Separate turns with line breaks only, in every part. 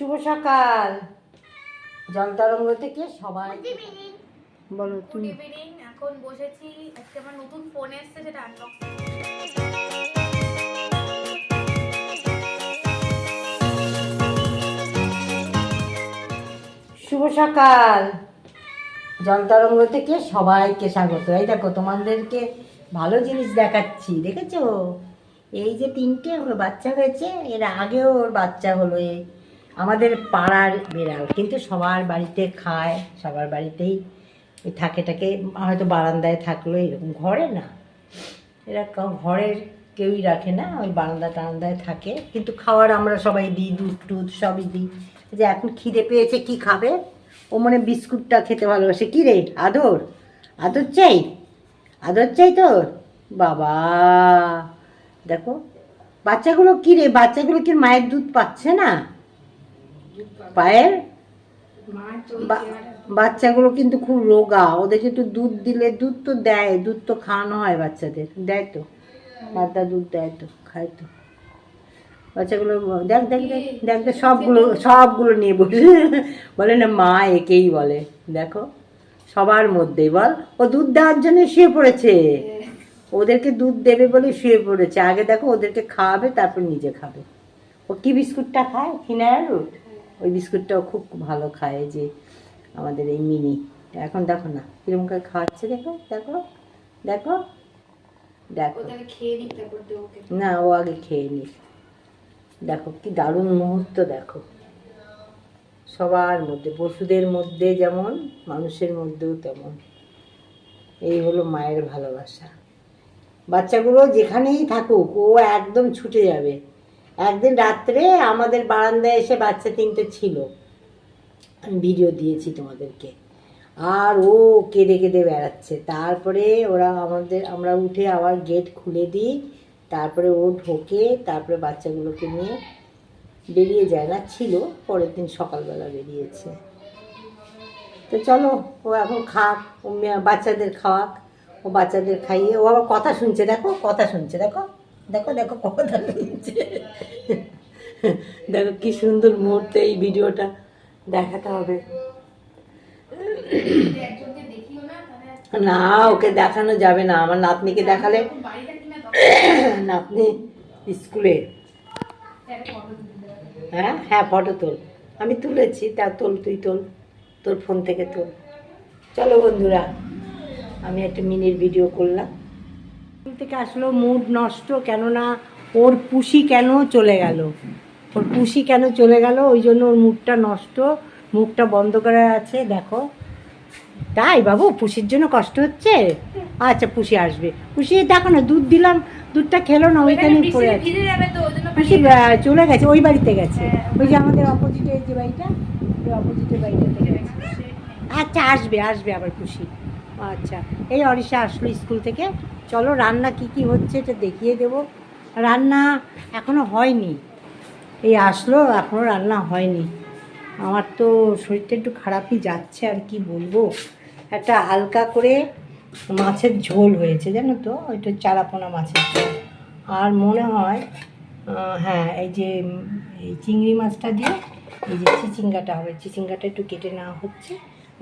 শুভ সকাল। জল তরঙ্গ থেকে সবাই বলো তুমি।
এখন বসেছি আজকে আমার নতুন ফোন এসেছে যেটা আনবক্সিং
শুভ সকাল। জল থেকে সবাইকে স্বাগত। এই দেখো তোমাদেরকে ভালো জিনিস দেখাচ্ছি দেখেছ? এই যে তিনটে ওর বাচ্চা হয়েছে এর আগেও ওর বাচ্চা হলো এই আমাদের পাড়ার বেড়াল, কিন্তু সবার বাড়িতে খায়, সবার বাড়িতেই ওই থাকে টাকে হয়তো বারান্দায় থাকল এরকম ঘরে না। এরা ঘরের কেউই রাখে না, ওই বারান্দা টারান্দায় থাকে, কিন্তু খাওয়ার আমরা সবাই দিই, দুধ টুধ সবই দিই। যে এখন খিদে পেয়েছে, কি খাবে? ও মনে বিস্কুটটা খেতে ভালোবাসে। কী রে, আদর? আদর চাই? আদর চাই তোর? বাবা, দেখো, বাচ্চাগুলো কী রে? বাচ্চাগুলো কি মায়ের দুধ পাচ্ছে না? পায়ের? বাচ্চাগুলো কিন্তু খুব রোগা। ওদেরকে একটু দুধ দিলে দুধ তো দেয় দুধ তো খাওয়ানো হয় বাচ্চাদের। দেয় তো দাদা দুধ দেয় তো খায় তো। বাচ্চাগুলো দেখ দেখ দেখ দেখ দেখ সবগুলো সবগুলো নিয়ে বসে। বলে না মা একেই বলে। দেখো সবার মধ্যেই বল। ও দুধ দেওয়ার জন্য শুয়ে পড়েছে। ওদেরকে দুধ দেবে বলে শুয়ে পড়েছে। আগে দেখো ওদেরকে খাওয়াবে তারপর নিজে খাবে। ও কি বিস্কুটটা খায়? ফিনার ওই বিস্কুটটাও খুব ভালো খায় যে আমাদের এই মিনি। এখন দেখো না কীরকম করে খাওয়াচ্ছে দেখো দেখো দেখো দেখো। না ও আগে খেয়ে নিস দেখো কি দারুণ মুহূর্ত দেখো। সবার মধ্যে পশুদের মধ্যে যেমন মানুষের মধ্যেও তেমন। এই হলো মায়ের ভালোবাসা। বাচ্চাগুলো যেখানেই থাকুক ও একদম ছুটে যাবে। একদিন রাত্রে আমাদের বারান্দায় এসে বাচ্চা তিনটে ছিল। আমি ভিডিও দিয়েছি তোমাদেরকে। আর ও কেঁদে কেঁদে বেড়াচ্ছে। তারপরে ওরা আমাদের, আমরা উঠে আবার গেট খুলে দিই। তারপরে ও ঢোকে, তারপরে বাচ্চাগুলোকে নিয়ে বেরিয়ে যায়। না, ছিল, পরের দিন সকালবেলা বেরিয়েছে। তো চলো, ও এখন খাক, ও বাচ্চাদের খাওয়াক। ও বাচ্চাদের খাইয়ে, ও আবার কথা শুনছে, দেখো, কথা শুনছে, দেখো। দেখো দেখো, কথা শুনছে। দেখো কি সুন্দর মুহূর্তে এই ভিডিওটা দেখাতে হবে।
না
ওকে দেখানো যাবে না। আমার নাতনিকে দেখালে নাতনি স্কুলে। হ্যাঁ? হ্যাঁ ফটো তোল। আমি তুলেছি তা তোল তুই তোল। তোর ফোন থেকে তোল। চলো বন্ধুরা আমি একটা মিনির ভিডিও করলাম। স্কুল থেকে আসলো মুড নষ্ট কেননা ওর পুষি কেন চলে গেল? ওর পুষি কেন চলে গেল? ওই জন্য ওর মুখটা নষ্ট মুখটা বন্ধ করা আছে দেখো। তাই বাবু পুষির জন্য কষ্ট হচ্ছে? আচ্ছা পুষি আসবে। পুষি দেখো না দুধ দিলাম দুধটা খেলো না ওইখানে পড়ে আছে। খুশি চলে গেছে ওই বাড়িতে গেছে।
হ্যাঁ,
ওই যে আমাদের অপোজিটে যে বাড়িটা ওই অপোজিটের বাড়িতে গেছে। আচ্ছা আসবে আসবে আবার খুশি আচ্ছা এই অরিশা আসলো স্কুল থেকে। চলো রান্না কি কি হচ্ছে এটা দেখিয়ে দেবো। রান্না এখনও হয়নি। এই আসলো এখনও রান্না হয়নি। আমার তো শরীরটা একটু খারাপই যাচ্ছে, আর কি বলব? একটা হালকা করে মাছের ঝোল হয়েছে, জানো তো? ওইটা চারাপোনা মাছের আর মনে হয় হ্যাঁ এই যে, এই চিংড়ি মাছটা দিয়ে, এই যে চিচিঙ্গাটা হবে, চিচিঙ্গাটা একটু কেটে নেওয়া হচ্ছে।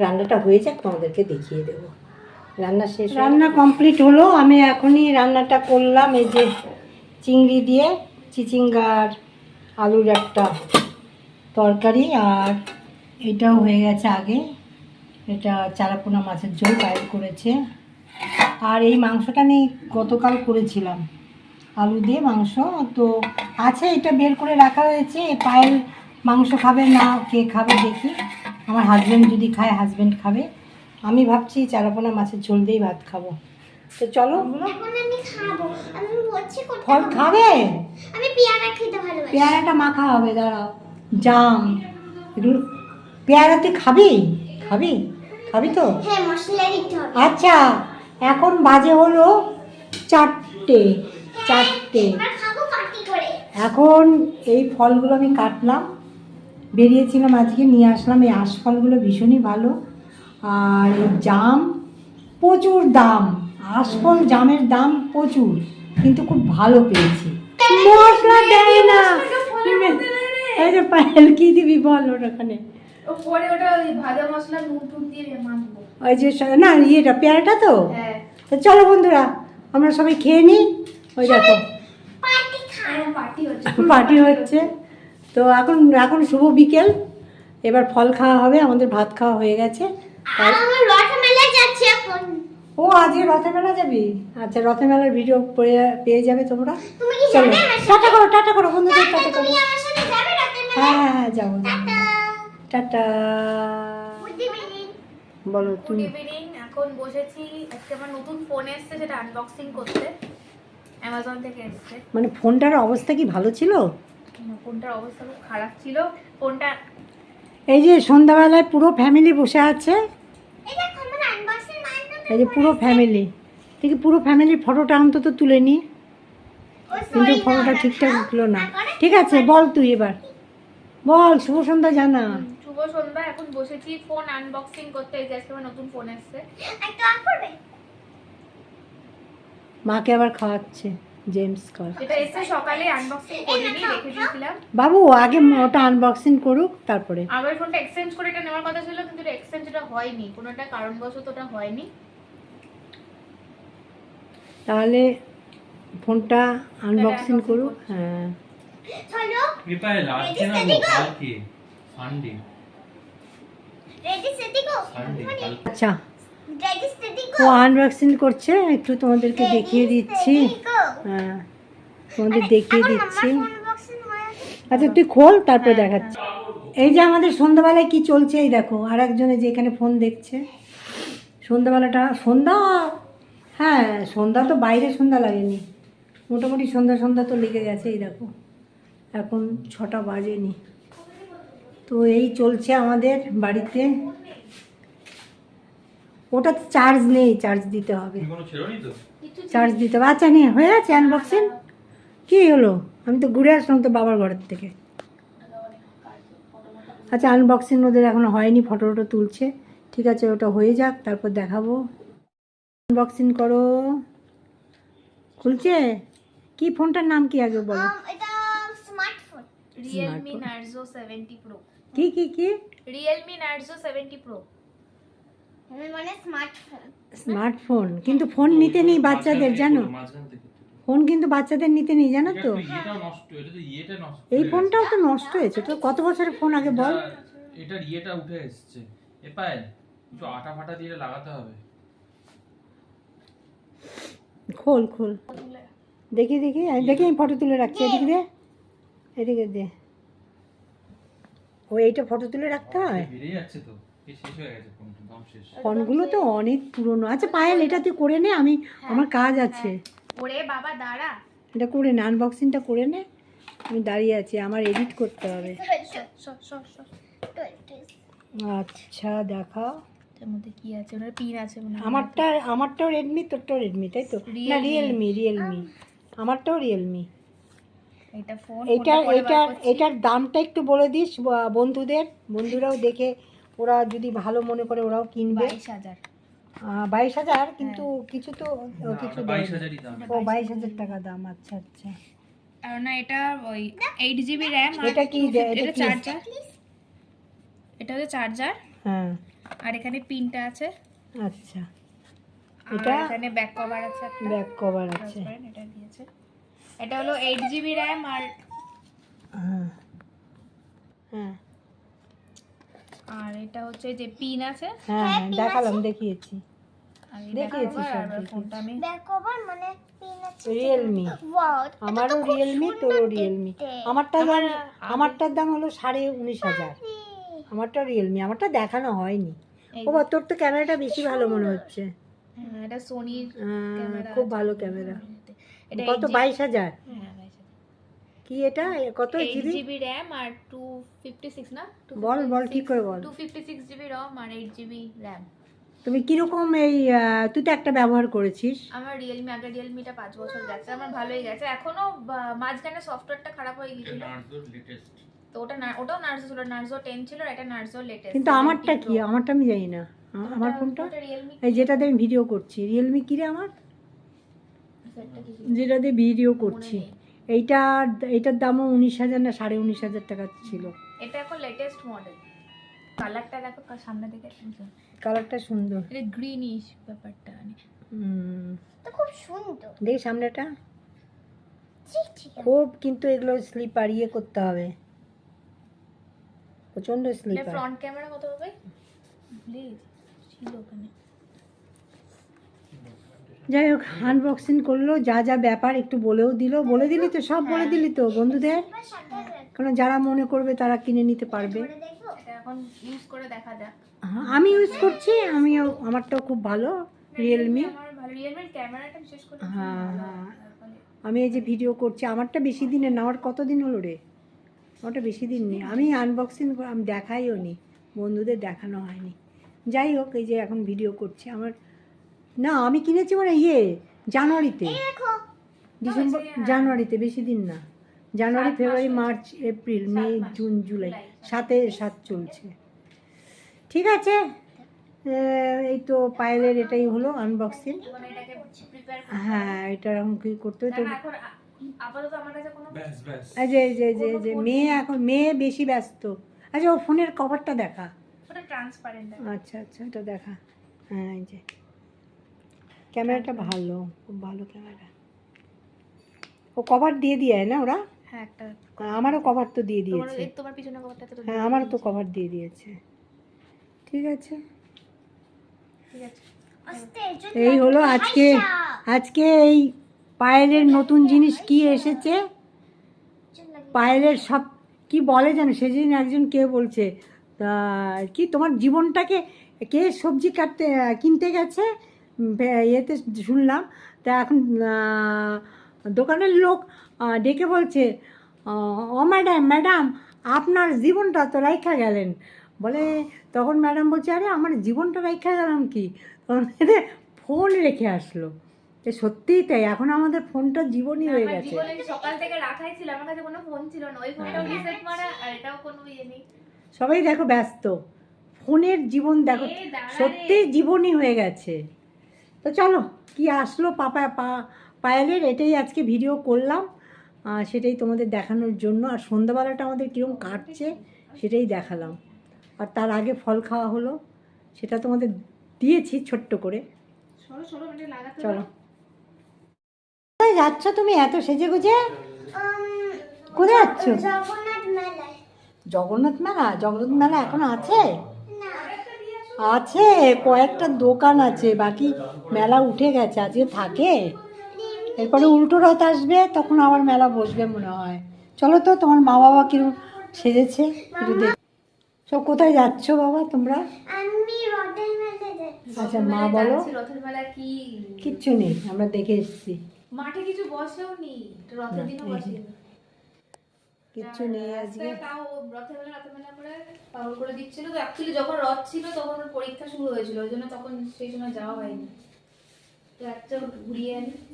রান্নাটা হয়ে যাক, তোমাদেরকে দেখিয়ে দেবো। রান্না শেষ রান্না কমপ্লিট হলো, আমি এখনই রান্নাটা করলাম, এই যে চিংড়ি দিয়ে, চিচিঙ্গার আলুর একটা তরকারি আর এটাও হয়ে গেছে আগে। এটা চারাপোনা মাছের ঝোল পায়েল করেছে। আর এই মাংসটা আমি গতকাল করেছিলাম। আলু দিয়ে মাংস। তো আছে এটা বের করে রাখা হয়েছে। এ পায়েল মাংস খাবে না কে খাবে দেখি। আমার হাজব্যান্ড যদি খায় হাজব্যান্ড খাবে। আমি ভাবছি চারাপোনা মাছের ঝোল দিয়েই ভাত খাব। তো চলো। ফল খাবে?
আমি পেয়ারা খেতে ভালোবাসি।
পেয়ারাটা মাখা হবে দাঁড়াও। জাম। এগুলো পেয়ারা তুই খাবি? খাবি? খাবি তো?
হ্যাঁ মশলা দিতে হবে।
আচ্ছা এখন বাজে হলো চারটে চারটে।
এবার খাব
এখন এই ফলগুলো আমি কাটলাম। বেরিয়েছিলাম আজকে নিয়ে আসলাম। এই আঁশফলগুলো ভীষণই ভালো। আর জাম প্রচুর দাম। আঁশফল জামের দাম প্রচুর কিন্তু খুব ভালো পেয়েছি। মশলা দেয় না। এই যে পায়েল কি দিবি বল ওর ওখানে।
পরে ওটা ওই ভাজা মশলা নুন টুন দিয়ে মাখবো
ওই যে না ইয়েটা পেয়ারাটা তো?
হ্যাঁ।
তো চলো বন্ধুরা আমরা সবাই খেয়ে নিই। ওই দেখো।
পার্টি
এখন পার্টি হচ্ছে।
তো এখন এখন শুভ বিকেল। এবার ফল খাওয়া হবে আমাদের ভাত খাওয়া হয়ে গেছে।
আর
ও আজকে রথের মেলা যাবি? আচ্ছা রথের মেলার ভিডিও পেয়ে- পেয়ে যাবে তোমরা। চলো। টাটা করো টাটা করো বন্ধুদের
টাটা,
করো।
তুমি আমার সাথে যাবে রথের মেলা
হ্যাঁ হ্যাঁ হ্যাঁ যাব।
টাটা।
বলো তুমি।
এখন বসেছি আজকে আমার নতুন ফোন এসেছে সেটা আনবক্সিং করতে। অ্যামাজন থেকে এসেছে।
মানে ফোনটার অবস্থা কি ভালো ছিল?
ফোনটার অবস্থা খুব খারাপ ছিল। ফোনটা
এই যে সন্ধ্যাবেলায় পুরো ফ্যামিলি বসে আছে
এই দেখো আমার আনবক্সিং মাইন্ড
এই যে পুরো ফ্যামিলি দেখি পুরো ফ্যামিলির ফটোটা অন্তত তুলে নি। কিন্তু ফটোটা ঠিকঠাক উঠল না। ঠিক আছে বল তুই এবার। বল শুভ সন্ধ্যা জানা।
শুভ সন্ধ্যা এখন বসেছি ফোন আনবক্সিং করতে। এই যে আজকে আমার নতুন ফোন এসেছে।
একটু অন করবে
মাকে আবার খাওয়াচ্ছে জেমস কর।
এটা এসে সকালে আনবক্সিং করিনি রেখে দিয়েছিলাম।
বাবু আগে ওটা আনবক্সিং করুক তারপরে।
আমার ফোনটা এক্সচেঞ্জ করে এটা নেওয়ার কথা ছিল কিন্তু এটা এক্সচেঞ্জ এটা হয়নি। কোনো একটা কারণবশত ওটা হয়নি।
তাহলে ফোনটা আনবক্সিং করুক হ্যাঁ আচ্ছা। ও আনবক্সিং করছে একটু তোমাদেরকে দেখিয়ে দিচ্ছি। হ্যাঁ তোমাদের দেখিয়ে দিচ্ছি। আচ্ছা তুই খোল তারপরে দেখাচ্ছি। এই যে আমাদের সন্ধ্যাবেলায় কি চলছে এই দেখো আর একজনে যে এখানে ফোন দেখছে। সন্ধ্যাবেলাটা সন্ধ্যা! হ্যাঁ সন্ধ্যা তো বাইরে সন্ধ্যা লাগেনি। মোটামুটি সন্ধ্যা সন্ধ্যা তো লেগে গেছে এই দেখো। এখন ছটা বাজেনি। তো এই চলছে আমাদের বাড়িতে। ওটা চার্জ নেই চার্জ দিতে হবে। চার্জ দিতে হবে। আচ্ছা নেই হয়ে গেছে আনবক্সিং কী হলো? আমি তো ঘুরে আসলাম তো বাবার ঘরের থেকে। আচ্ছা আনবক্সিং ওদের এখনও হয়নি ফটো টটো তুলছে। ঠিক আছে ওটা হয়ে যাক তারপর দেখাবো। আনবক্সিং করো। খুলছে? কি ফোনটার নাম কি আগে বলো?
এটা স্মার্টফোন
কি কি কি?
মানে স্মার্টফোন
স্মার্টফোন কিন্তু ফোন নিতে নেই বাচ্চাদের জানো? ফোন কিন্তু বাচ্চাদের নিতে নেই জানো তো?
তো ইয়েটা নষ্ট এটা তো ইয়েটা নষ্ট
এই ফোনটাও তো নষ্ট হয়েছে। তো কত বছরের ফোন আগে বল?
এটা- এটার ইয়েটা উঠে এসছে। এ পায় কিছু আটা ফাটা দিয়ে লাগাতে হবে।
খোল খোল। দেখি দেখি। আমি দেখি আমি ফটো তুলে রাখছি। এদিকে দে। এদিকে দে। ও এইটা ফটো তুলে রাখতে হয়?
হয়ে
ফোনগুলো তো অনেক পুরনো। আচ্ছা পায়েল এটা তুই করে নে। আমি আমার কাজ আছে।
ওরে বাবা দাঁড়া।
এটা করে নে আনবক্সিংটা করে নে। আমি দাঁড়িয়ে আছি আমার এডিট করতে হবে। আচ্ছা দেখাও
এর মধ্যে কি আছে? ওনার পিন আছে
আমারটা আমারটাও রেডমি তোরটাও রেডমি তাই তো? না রিয়েলমি রিয়েলমি আমারটাও রিয়েলমি
এটা ফোন
এটার এটার এটার দামটা একটু বলে দিস বন্ধুদের। বন্ধুরাও দেখে ওরা যদি ভালো মনে করে ওরাও কিনবে।
বাইশ হাজার।
বাইশ হাজার কিন্তু কিছু তো কিছু। ও বাইশ হাজার টাকা দাম আচ্ছা আচ্ছা।
আর না এটা ওই এইট জিবি র্যাম
এটা কি এটা
এটা চার্জার এটা হচ্ছে চার্জার
হ্যাঁ।
আর এখানে পিনটা আছে।
আচ্ছা। এটা
এখানে ব্যাক কভার আছে
ব্যাক কভার আছে।
এটা দিয়েছে। এটা হলো এইট জিবি র্যাম আর
হ্যাঁ। হ্যাঁ।
আর এটা হচ্ছে যে পিন আছে।
হ্যাঁ হ্যাঁ দেখালাম দেখিয়েছি। দেখিয়েছি
ফোনটা আমি
ব্যাক ওভার মানে পিন আছে
রিয়েলমি
ওয়াও
আমারও রিয়েলমি তোরও রিয়েলমি আমারটা দাম আমারটার দাম হলো সাড়ে উনিশ হাজার। আমারটা রিয়েলমি আমারটা দেখানো হয়নি। ও বা, তোর তো ক্যামেরাটা বেশি ভালো মনে হচ্ছে।
হ্যাঁ, এটা সোনির
খুব ভালো ক্যামেরা।
এটা
কত? বাইশ হাজার?
হ্যাঁ
কি এটা? কত জিবি?
জিবি র্যাম আর টু ফিফটি সিক্স না
বল বল ঠিক করে বল?
Two fifty six GB ROM আর এইট জিবি র্যাম
তুমি কীরকম এই তুই তো একটা ব্যবহার করেছিস।
আমার রিয়েলমি আগে রিয়েলমিটা পাঁচ বছর গেছে আমার ভালোই গেছে। এখনও মাঝখানে সফটওয়্যারটা খারাপ হয়ে গেছিল
লেটেস্ট
তো ওটা না ওটাও নার্জো ছিল নার্জো টেন ছিল এটা নার্জো লেটেস্ট।
কিন্তু আমারটা কি? আমারটা আমি জানি না। আমার ফোনটা?
রিয়েলমি
এই যেটাতে আমি ভিডিও করছি। রিয়েলমি কি রে আমার?
ছিল?
যেটাতে ভিডিও করছি। এইটা এইটার দামও উনিশ হাজার না সাড়ে উনিশ হাজার টাকা ছিল।
এটা এখন লেটেস্ট মডেল কালারটা দেখো সামনে থেকে
কালারটা সুন্দর।
এটা গ্রিনিশ ব্যাপারটা মানে।
হুম।
তো খুব সুন্দর।
দেখি সামনেটা। খুব কিন্তু এগুলো স্লিপার ইয়ে করতে হবে। প্রচণ্ড
এটা
স্লিপার
ফ্রন্ট ক্যামেরা কত হবে প্লিজ ছিল ওখানে।
যাই হোক আনবক্সিং করল যা যা ব্যাপার একটু বলেও দিল। বলে দিলি তো সব বলে দিলি তো বন্ধুদের? কারণ যারা মনে করবে তারা কিনে নিতে পারবে।
করে দেখব?
এটা এখন ইউজ করে দেখা যাক।
হ্যাঁ, আমি ইউজ করছি আমিও আমারটাও খুব ভালো রিয়েলমি
আমার ভালো। রিয়েলমির ক্যামেরাটা বিশেষ করে
হ্যাঁ, হ্যাঁ। আমি এই যে ভিডিও করছি আমারটা বেশি দিনের না আমার কতদিন হলো রে? আমারটা বেশি দিন নেই। আমি আনবক্সিং আমি দেখাইও নি। বন্ধুদের দেখানো হয়নি। যাই হোক এই যে এখন ভিডিও করছি। আমার না আমি কিনেছি মানে ইয়ে জানুয়ারিতে। ডিসেম্বর জানুয়ারিতে বেশি দিন না। জানুয়ারি February March April May June July. সাতে সাত চলছে। ঠিক আছে? এই তো পায়েলের এটাই হলো আনবক্সিং হ্যাঁ এটা এখন কি করতে হবে? তো
আপাতত আমার কাছে কোনো
ব্যাস ব্যাস।
যে যে যে যে মেয়ে এখন মেয়ে বেশি ব্যস্ত। আচ্ছা ও ফোনের কভারটা দেখা।
ওটা ট্রান্সপারেন্ট
আচ্ছা আচ্ছা এটা দেখা। হ্যাঁ এই যে। ক্যামেরাটা ভালো খুব ভালো ক্যামেরা ও কভার দিয়ে দিয়ে না ওরা?
হ্যাঁ একটা
আমারও কভার তো দিয়ে দিয়েছে।
এই তোমার পিছনে কভারটা তো
হ্যাঁ আমারও তো কভার দিয়ে দিয়েছে। ঠিক আছে?
ঠিক আছে।
এই হলো আজকে আজকে এই পায়েলের নতুন জিনিস কি এসেছে? পায়েলের সব, কি বলে জানো সেদিন একজন কে বলছে তা কি তোমার জীবনটাকে, কে সবজি কাটতে, কিনতে গেছে? ইয়েতে শুনলাম। তা এখন দোকানের লোক ডেকে বলছে ও ম্যাডাম ম্যাডাম, আপনার জীবনটা তো রাইখা গেলেন। বলে, তখন ম্যাডাম বলছে, আরে, আমার জীবনটা রাইখা গেলাম কি? তখন ফোন রেখে আসলো। এ সত্যিই তাই। এখন আমাদের ফোনটা জীবনই হয়ে গেছে।
সকাল থেকে রাখাই ছিল আমার কাছে কোনো ফোন ছিল না। ওই ফোনটাও রিসেট মারা আর এটাও কোনো ইয়ে নেই।
সবাই দেখো ব্যস্ত। ফোনের জীবন দেখো সত্যি জীবনই হয়ে গেছে। তো চলো কি আসলো পাপা পা পায়েলের? এটাই আজকে ভিডিও করলাম। সেটাই তোমাদের দেখানোর জন্য। আর সন্ধ্যাবেলাটা আমাদের কীরকম কাটছে সেটাই দেখালাম। আর তার আগে ফল খাওয়া হলো সেটা তোমাদের দিয়েছি ছোট্ট করে।
মানে
চলো। কোথায় যাচ্ছ তুমি এত সেজে গুজে? কোথায় যাচ্ছ?
জগন্নাথ
মেলা? জগন্নাথ মেলা এখন আছে? আছে কয়েকটা দোকান আছে বাকি মেলা উঠে গেছে আজকে থাকে। এরপরে উল্টো রথ আসবে তখন আবার মেলা বসবে মনে হয়। চলো তো তোমার মা বাবা কীরকম সেজেছে? একটু দেখ। সব কোথায় যাচ্ছ বাবা তোমরা? আচ্ছা মা বলো।
রথের মেলা কি
কিচ্ছু নেই আমরা দেখে এসেছি।
মাঠে কিছু বসেও নি? রথের দিনও
না,
বসে
যে। কিচ্ছু নেই আজকে।
তাও রথের মেলা রথের মেলা করে পাগল করে দিচ্ছিল। তো অ্যাকচুয়ালি যখন রথ ছিল তখন ওর পরীক্ষা শুরু হয়েছিল। ওই জন্য তখন সেই সময় যাওয়া হয়নি।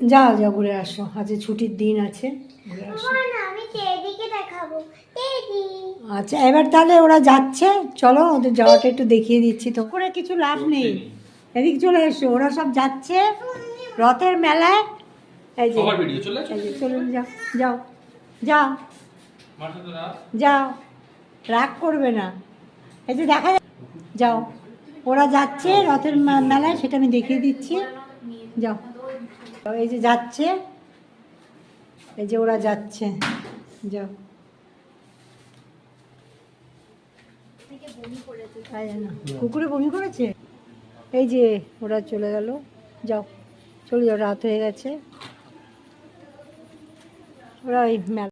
যাও যাও ঘুরে আসো। আজকে ছুটির দিন আছে। আচ্ছা এবার তাহলে ওরা যাচ্ছে। চলো ওদের যাওয়াটা একটু দেখিয়ে দিচ্ছি তো। করে কিছু লাভ নেই। এদিক চলে এসো। ওরা সব যাচ্ছে। রথের মেলায় এই যে
সবার ভিডিও চলে
এই যে চলে যাও যাও যাও। যাও রাগ করবে না। এই যে দেখা যাও। ওরা যাচ্ছে রথের মেলায় সেটা আমি দেখিয়ে দিচ্ছি। যাও। এই যে যাচ্ছে। এই যে ওরা যাচ্ছে। যাও। কুকুরে বমি করেছে? এই যে ওরা চলে গেল। যাও চলে যাও রাত হয়ে গেছে। ওরা ওই মেলা